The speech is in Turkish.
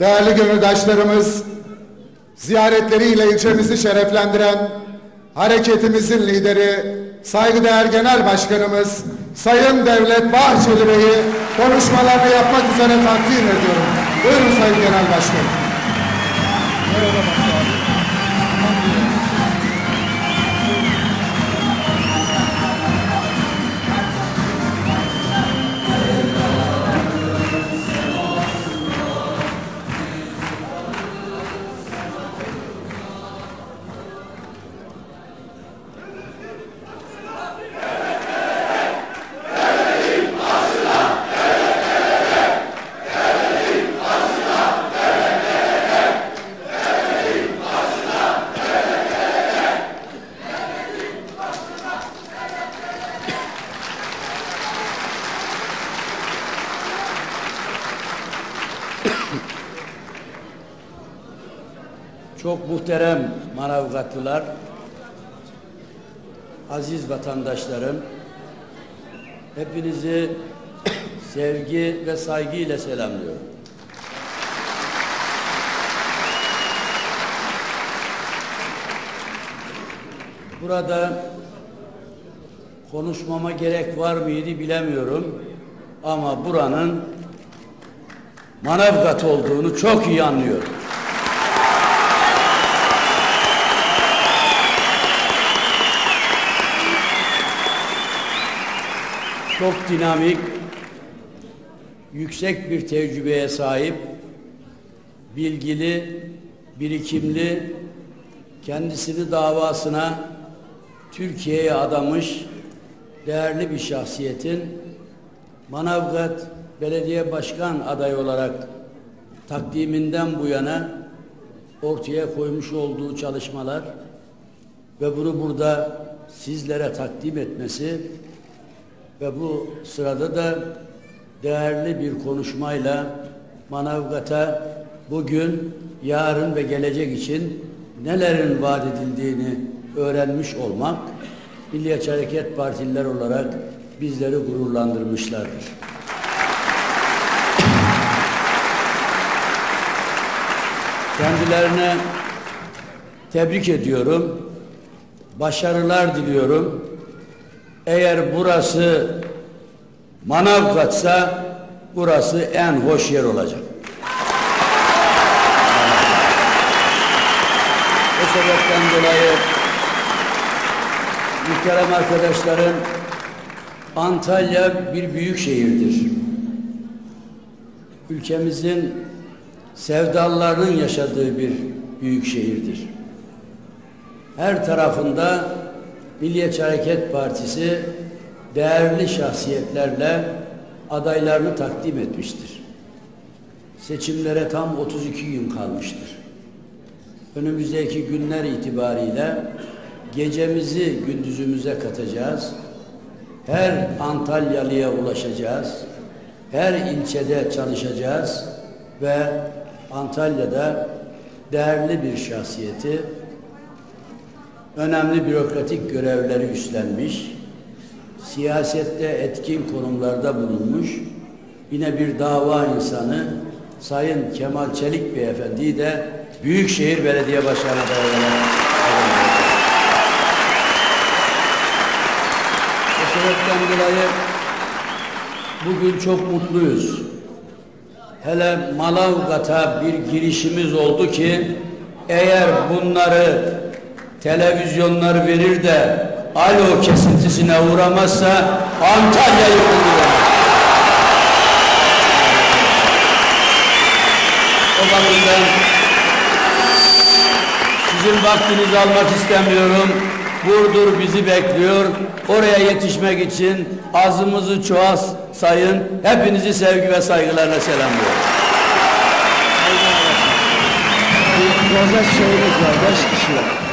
Değerli gönüldaşlarımız, ziyaretleriyle ilçemizi şereflendiren hareketimizin lideri, saygıdeğer genel başkanımız Sayın Devlet Bahçeli Bey'i konuşmalarını yapmak üzere takdim ediyorum. Buyurun Sayın Genel Başkanım. Çok muhterem Manavgatlılar, aziz vatandaşlarım, hepinizi sevgi ve saygı ile selamlıyorum. Burada konuşmama gerek var mıydı bilemiyorum ama buranın Manavgat olduğunu çok iyi anlıyorum. Çok dinamik, yüksek bir tecrübeye sahip, bilgili, birikimli, kendisini davasına Türkiye'ye adamış değerli bir şahsiyetin Manavgat Belediye Başkan adayı olarak takdiminden bu yana ortaya koymuş olduğu çalışmalar ve bunu burada sizlere takdim etmesi ve bu sırada da değerli bir konuşmayla Manavgat'a bugün, yarın ve gelecek için nelerin vaat edildiğini öğrenmiş olmak Milliyetçi Hareket Partililer olarak bizleri gururlandırmışlardır. Kendilerine tebrik ediyorum. Başarılar diliyorum. Eğer burası Manavgat'sa burası en hoş yer olacak. O sebepten dolayı muhterem arkadaşlarım Antalya bir büyük şehirdir. Ülkemizin sevdalılarının yaşadığı bir büyük şehirdir. Her tarafında Milliyetçi Hareket Partisi değerli şahsiyetlerle adaylarını takdim etmiştir. Seçimlere tam 32 gün kalmıştır. Önümüzdeki günler itibariyle gecemizi gündüzümüze katacağız. Her Antalyalıya ulaşacağız. Her ilçede çalışacağız ve Antalya'da değerli bir şahsiyeti önemli bürokratik görevleri üstlenmiş, siyasette etkin konumlarda bulunmuş, yine bir dava insanı Sayın Kemal Çelik Beyefendi de Büyükşehir Belediye Başkanı adayı olarak Bu sebepten dolayı bugün çok mutluyuz. Hele Malavgat'a bir girişimiz oldu ki eğer bunları televizyonlar verir de alo kesintisine uğramazsa Antalya yıkılıyor. O bakımdan sizin vaktinizi almak istemiyorum. Burdur bizi bekliyor. Oraya yetişmek için azımızı çoğaz sayın. Hepinizi sevgi ve saygılarla selamlıyorum. Fazla şeyimiz var, beş kişi var.